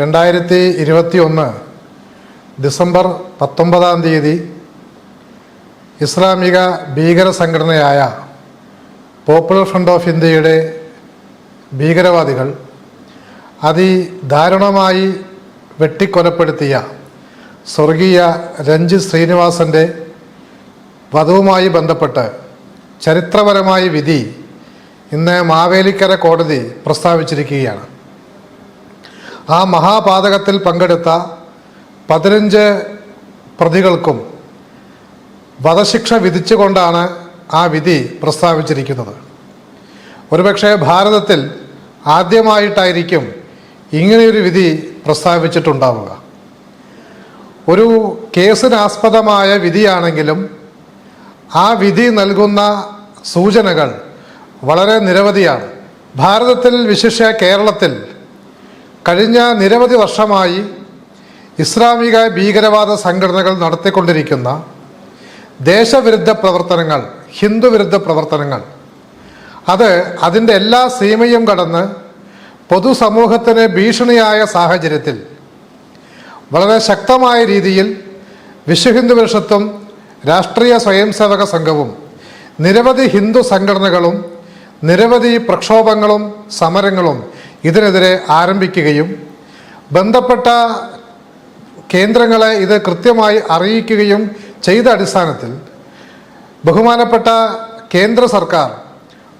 രണ്ടായിരത്തി ഇരുപത്തി ഒന്ന് ഡിസംബർ പത്തൊമ്പതാം തീയതി ഇസ്ലാമിക ഭീകര സംഘടനയായ പോപ്പുലർ ഫ്രണ്ട് ഓഫ് ഇന്ത്യയുടെ ഭീകരവാദികൾ അതിദാരുണമായി വെട്ടിക്കൊലപ്പെടുത്തിയ സ്വർഗീയ രഞ്ജിത് ശ്രീനിവാസന്റെ വധവുമായി ബന്ധപ്പെട്ട് ചരിത്രപരമായ വിധി ഇന്ന് മാവേലിക്കര കോടതി പ്രസ്താവിച്ചിരിക്കുകയാണ്. ആ മഹാപാതകത്തിൽ പങ്കെടുത്ത പതിനഞ്ച് പ്രതികൾക്കും വധശിക്ഷ വിധിച്ചുകൊണ്ടാണ് ആ വിധി പ്രസ്താവിച്ചിരിക്കുന്നത്. ഒരുപക്ഷെ ഭാരതത്തിൽ ആദ്യമായിട്ടായിരിക്കും ഇങ്ങനെയൊരു വിധി പ്രസ്താവിച്ചിട്ടുണ്ടാവുക. ഒരു കേസിനാസ്പദമായ വിധിയാണെങ്കിലും ആ വിധി നൽകുന്ന സൂചനകൾ വളരെ നിരവധിയാണ്. ഭാരതത്തിൽ വിശിഷ്യ കേരളത്തിൽ കഴിഞ്ഞ നിരവധി വർഷമായി ഇസ്ലാമിക ഭീകരവാദ സംഘടനകൾ നടത്തിക്കൊണ്ടിരിക്കുന്ന ദേശവിരുദ്ധ പ്രവർത്തനങ്ങൾ ഹിന്ദുവിരുദ്ധ പ്രവർത്തനങ്ങൾ അത് അതിന്റെ എല്ലാ സീമയും കടന്ന് പൊതുസമൂഹത്തിന് ഭീഷണിയായ സാഹചര്യത്തിൽ വളരെ ശക്തമായ രീതിയിൽ വിശ്വഹിന്ദു പരിഷത്തും രാഷ്ട്രീയ സ്വയംസേവക സംഘവും നിരവധി ഹിന്ദു സംഘടനകളും നിരവധി പ്രക്ഷോഭങ്ങളും സമരങ്ങളും ഇതിനെതിരെ ആരംഭിക്കുകയും ബന്ധപ്പെട്ട കേന്ദ്രങ്ങളെ ഇത് കൃത്യമായി അറിയിക്കുകയും ചെയ്ത അടിസ്ഥാനത്തിൽ ബഹുമാനപ്പെട്ട കേന്ദ്ര സർക്കാർ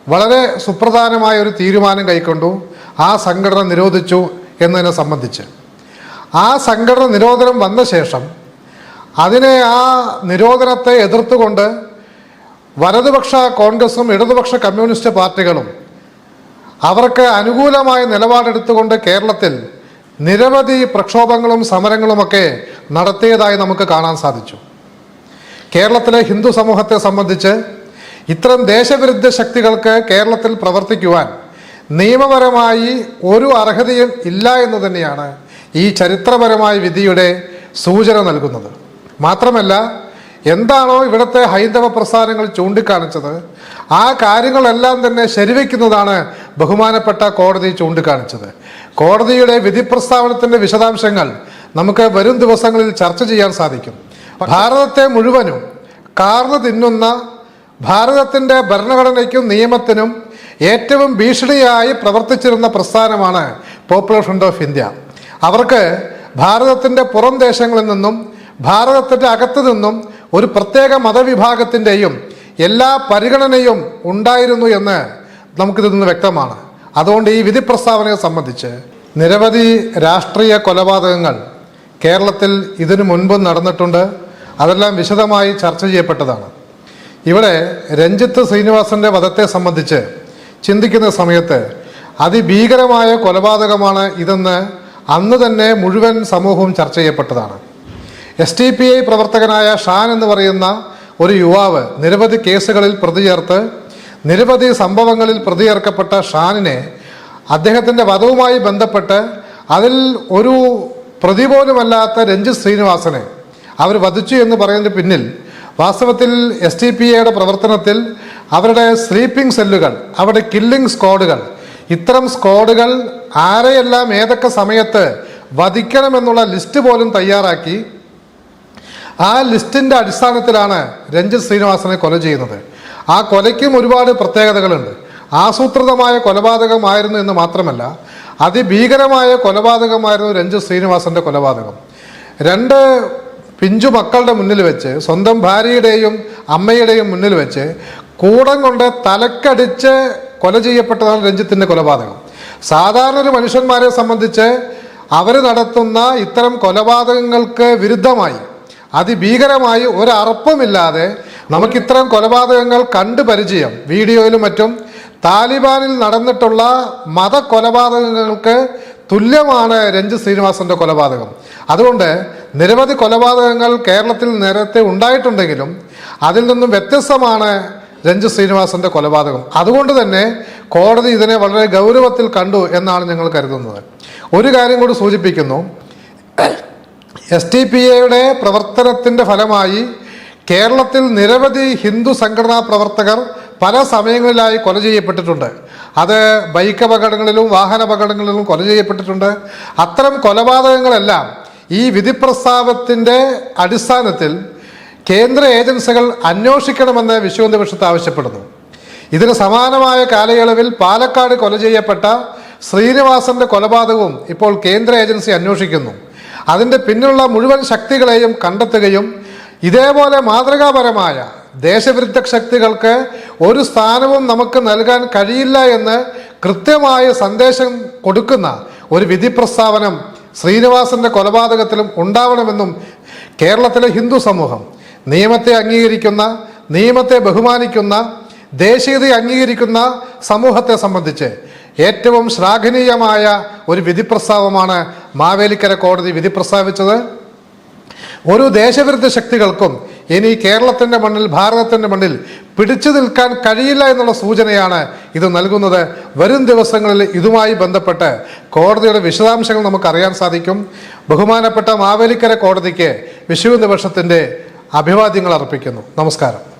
വളരെ സുപ്രധാനമായ ഒരു തീരുമാനം കൈക്കൊണ്ടു ആ സംഘടന നിരോധിച്ചു എന്നതിനെ സംബന്ധിച്ച്. ആ സംഘടന നിരോധനം വന്ന ശേഷം അതിനെ ആ നിരോധനത്തെ എതിർത്തുകൊണ്ട് വലതുപക്ഷ കോൺഗ്രസും ഇടതുപക്ഷ കമ്മ്യൂണിസ്റ്റ് പാർട്ടികളും അവർക്ക് അനുകൂലമായ നിലപാടെടുത്തുകൊണ്ട് കേരളത്തിൽ നിരവധി പ്രക്ഷോഭങ്ങളും സമരങ്ങളുമൊക്കെ നടത്തിയതായി നമുക്ക് കാണാൻ സാധിച്ചു. കേരളത്തിലെ ഹിന്ദു സമൂഹത്തെ സംബന്ധിച്ച് ഇത്തരം ദേശവിരുദ്ധ ശക്തികൾക്ക് കേരളത്തിൽ പ്രവർത്തിക്കുവാൻ നിയമപരമായി ഒരു അർഹതയും ഇല്ല എന്ന് തന്നെയാണ് ഈ ചരിത്രപരമായ വിധിയുടെ സൂചന നൽകുന്നത്. മാത്രമല്ല എന്താണോ ഇവിടുത്തെ ഹൈന്ദവ പ്രസ്ഥാനങ്ങൾ ചൂണ്ടിക്കാണിച്ചത് ആ കാര്യങ്ങളെല്ലാം തന്നെ ശരിവെക്കുന്നതാണ് ബഹുമാനപ്പെട്ട കോടതി ചൂണ്ടിക്കാണിച്ചത്. കോടതിയുടെ വിധി പ്രസ്താവനത്തിന്റെ വിശദാംശങ്ങൾ നമുക്ക് വരും ദിവസങ്ങളിൽ ചർച്ച ചെയ്യാൻ സാധിക്കും. ഭാരതത്തെ മുഴുവനും കാർന്നു തിന്നുന്ന ഭാരതത്തിന്റെ ഭരണഘടനയ്ക്കും നിയമത്തിനും ഏറ്റവും ഭീഷണിയായി പ്രവർത്തിച്ചിരുന്ന പ്രസ്ഥാനമാണ് പോപ്പുലർ ഫ്രണ്ട് ഓഫ് ഇന്ത്യ അവർക്ക് ഭാരതത്തിന്റെ പുറം ദേശങ്ങളിൽ നിന്നും ഭാരതത്തിന്റെ അകത്തു നിന്നും ഒരു പ്രത്യേക മതവിഭാഗത്തിന്റെയും എല്ലാ പരിഗണനയും ഉണ്ടായിരുന്നു എന്ന് നമുക്കിതിൽ നിന്ന് വ്യക്തമാണ്. അതുകൊണ്ട് ഈ വിധി പ്രസ്താവനയെ സംബന്ധിച്ച് നിരവധി രാഷ്ട്രീയ കൊലപാതകങ്ങൾ കേരളത്തിൽ ഇതിനു മുൻപും നടന്നിട്ടുണ്ട്. അതെല്ലാം വിശദമായി ചർച്ച ചെയ്യപ്പെട്ടതാണ്. ഇവിടെ രഞ്ജിത്ത് ശ്രീനിവാസന്റെ വധത്തെ സംബന്ധിച്ച് ചിന്തിക്കുന്ന സമയത്ത് അതിഭീകരമായ കൊലപാതകമാണ് ഇതെന്ന് അന്ന് തന്നെ മുഴുവൻ സമൂഹവും ചർച്ച ചെയ്യപ്പെട്ടതാണ്. എസ് ടി പി ഐ പ്രവർത്തകനായ ഷാൻ എന്ന് പറയുന്ന ഒരു യുവാവ് നിരവധി കേസുകളിൽ പ്രതി ചേർത്ത് നിരവധി സംഭവങ്ങളിൽ പ്രതിയേർക്കപ്പെട്ട ഷാനിനെ അദ്ദേഹത്തിന്റെ വധവുമായി ബന്ധപ്പെട്ട് അതിൽ ഒരു പ്രതി പോലുമല്ലാത്ത രഞ്ജിത് ശ്രീനിവാസനെ അവർ വധിച്ചു എന്ന് പറയുന്നതിന് പിന്നിൽ വാസ്തവത്തിൽ എസ് ടി പി എയുടെ പ്രവർത്തനത്തിൽ അവരുടെ സ്ലീപ്പിംഗ് സെല്ലുകൾ അവരുടെ കില്ലിംഗ് സ്ക്വാഡുകൾ ഇത്തരം സ്ക്വാഡുകൾ ആരെയെല്ലാം ഏതൊക്കെ സമയത്ത് വധിക്കണമെന്നുള്ള ലിസ്റ്റ് പോലും തയ്യാറാക്കി ആ ലിസ്റ്റിന്റെ അടിസ്ഥാനത്തിലാണ് രഞ്ജിത് ശ്രീനിവാസനെ കൊല ചെയ്യുന്നത്. ആ കൊലയ്ക്കും ഒരുപാട് പ്രത്യേകതകളുണ്ട്. ആസൂത്രിതമായ കൊലപാതകമായിരുന്നു എന്ന് മാത്രമല്ല അതിഭീകരമായ കൊലപാതകമായിരുന്നു രഞ്ജു ശ്രീനിവാസന്റെ കൊലപാതകം. രണ്ട് പിഞ്ചു മക്കളുടെ മുന്നിൽ വെച്ച് സ്വന്തം ഭാര്യയുടെയും അമ്മയുടെയും മുന്നിൽ വെച്ച് കൂടം കൊണ്ട് തലക്കടിച്ച് കൊല ചെയ്യപ്പെട്ടതാണ് രഞ്ജിത്തിന്റെ കൊലപാതകം. സാധാരണ ഒരു മനുഷ്യന്മാരെ സംബന്ധിച്ച് അവർ നടത്തുന്ന ഇത്തരം കൊലപാതകങ്ങൾക്ക് വിരുദ്ധമായി അതിഭീകരമായി ഒരറപ്പുമില്ലാതെ നമുക്ക് ഇത്തരം കൊലപാതകങ്ങൾ കണ്ടു പരിചയം. വീഡിയോയിലും മറ്റും താലിബാനിൽ നടന്നിട്ടുള്ള മത കൊലപാതകങ്ങൾക്ക് തുല്യമാണ് രഞ്ജിത് ശ്രീനിവാസന്റെ കൊലപാതകം. അതുകൊണ്ട് നിരവധി കൊലപാതകങ്ങൾ കേരളത്തിൽ നേരത്തെ ഉണ്ടായിട്ടുണ്ടെങ്കിലും അതിൽ നിന്നും വ്യത്യസ്തമാണ് രഞ്ജിത് ശ്രീനിവാസന്റെ കൊലപാതകം. അതുകൊണ്ട് തന്നെ കോടതി ഇതിനെ വളരെ ഗൗരവത്തിൽ കണ്ടു എന്നാണ് ഞങ്ങൾ കരുതുന്നത്. ഒരു കാര്യം കൂടി സൂചിപ്പിക്കുന്നു. എസ് ടി പി എയുടെ പ്രവർത്തനത്തിന്റെ ഫലമായി കേരളത്തിൽ നിരവധി ഹിന്ദു സംഘടനാ പ്രവർത്തകർ പല സമയങ്ങളിലായി കൊല ചെയ്യപ്പെട്ടിട്ടുണ്ട്. അത് ബൈക്ക് അപകടങ്ങളിലും വാഹന അപകടങ്ങളിലും കൊല ചെയ്യപ്പെട്ടിട്ടുണ്ട്. അത്തരം കൊലപാതകങ്ങളെല്ലാം ഈ വിധി പ്രസ്താവത്തിന്റെ അടിസ്ഥാനത്തിൽ കേന്ദ്ര ഏജൻസികൾ അന്വേഷിക്കണമെന്ന് വിശ്വ ദിവസത്ത് ആവശ്യപ്പെടുന്നു. ഇതിന് സമാനമായ കാലയളവിൽ പാലക്കാട് കൊല ചെയ്യപ്പെട്ട ശ്രീനിവാസന്റെ കൊലപാതകവും ഇപ്പോൾ കേന്ദ്ര ഏജൻസി അന്വേഷിക്കുന്നു. അതിന്റെ പിന്നിലുള്ള മുഴുവൻ ശക്തികളെയും കണ്ടെത്തുകയും ഇതേപോലെ മാതൃകാപരമായ ദേശവിരുദ്ധ ശക്തികൾക്ക് ഒരു സ്ഥാനവും നമുക്ക് നൽകാൻ കഴിയില്ല എന്ന് കൃത്യമായ സന്ദേശം കൊടുക്കുന്ന ഒരു വിധി പ്രസ്താവനം ശ്രീനിവാസന്റെ കൊലപാതകത്തിലും ഉണ്ടാവണമെന്നും കേരളത്തിലെ ഹിന്ദു സമൂഹം നിയമത്തെ അംഗീകരിക്കുന്ന നിയമത്തെ ബഹുമാനിക്കുന്ന ദേശീയത അംഗീകരിക്കുന്ന സമൂഹത്തെ സംബന്ധിച്ച് ഏറ്റവും ശ്ലാഘനീയമായ ഒരു വിധി പ്രസ്താവമാണ് മാവേലിക്കര കോടതി വിധി പ്രസ്താവിച്ചത്? ഒരു ദേശവിരുദ്ധ ശക്തികൾക്കും ഇനി കേരളത്തിന്റെ മണ്ണിൽ ഭാരതത്തിന്റെ മണ്ണിൽ പിടിച്ചു നിൽക്കാൻ കഴിയില്ല എന്നുള്ള സൂചനയാണ് ഇത് നൽകുന്നത്. വരും ദിവസങ്ങളിൽ ഇതുമായി ബന്ധപ്പെട്ട് കോടതിയുടെ വിശദാംശങ്ങൾ നമുക്ക് അറിയാൻ സാധിക്കും. ബഹുമാനപ്പെട്ട മാവേലിക്കര കോടതിക്ക് വിഷു ദിവസത്തിന്റെ അഭിവാദ്യങ്ങൾ അർപ്പിക്കുന്നു. നമസ്കാരം.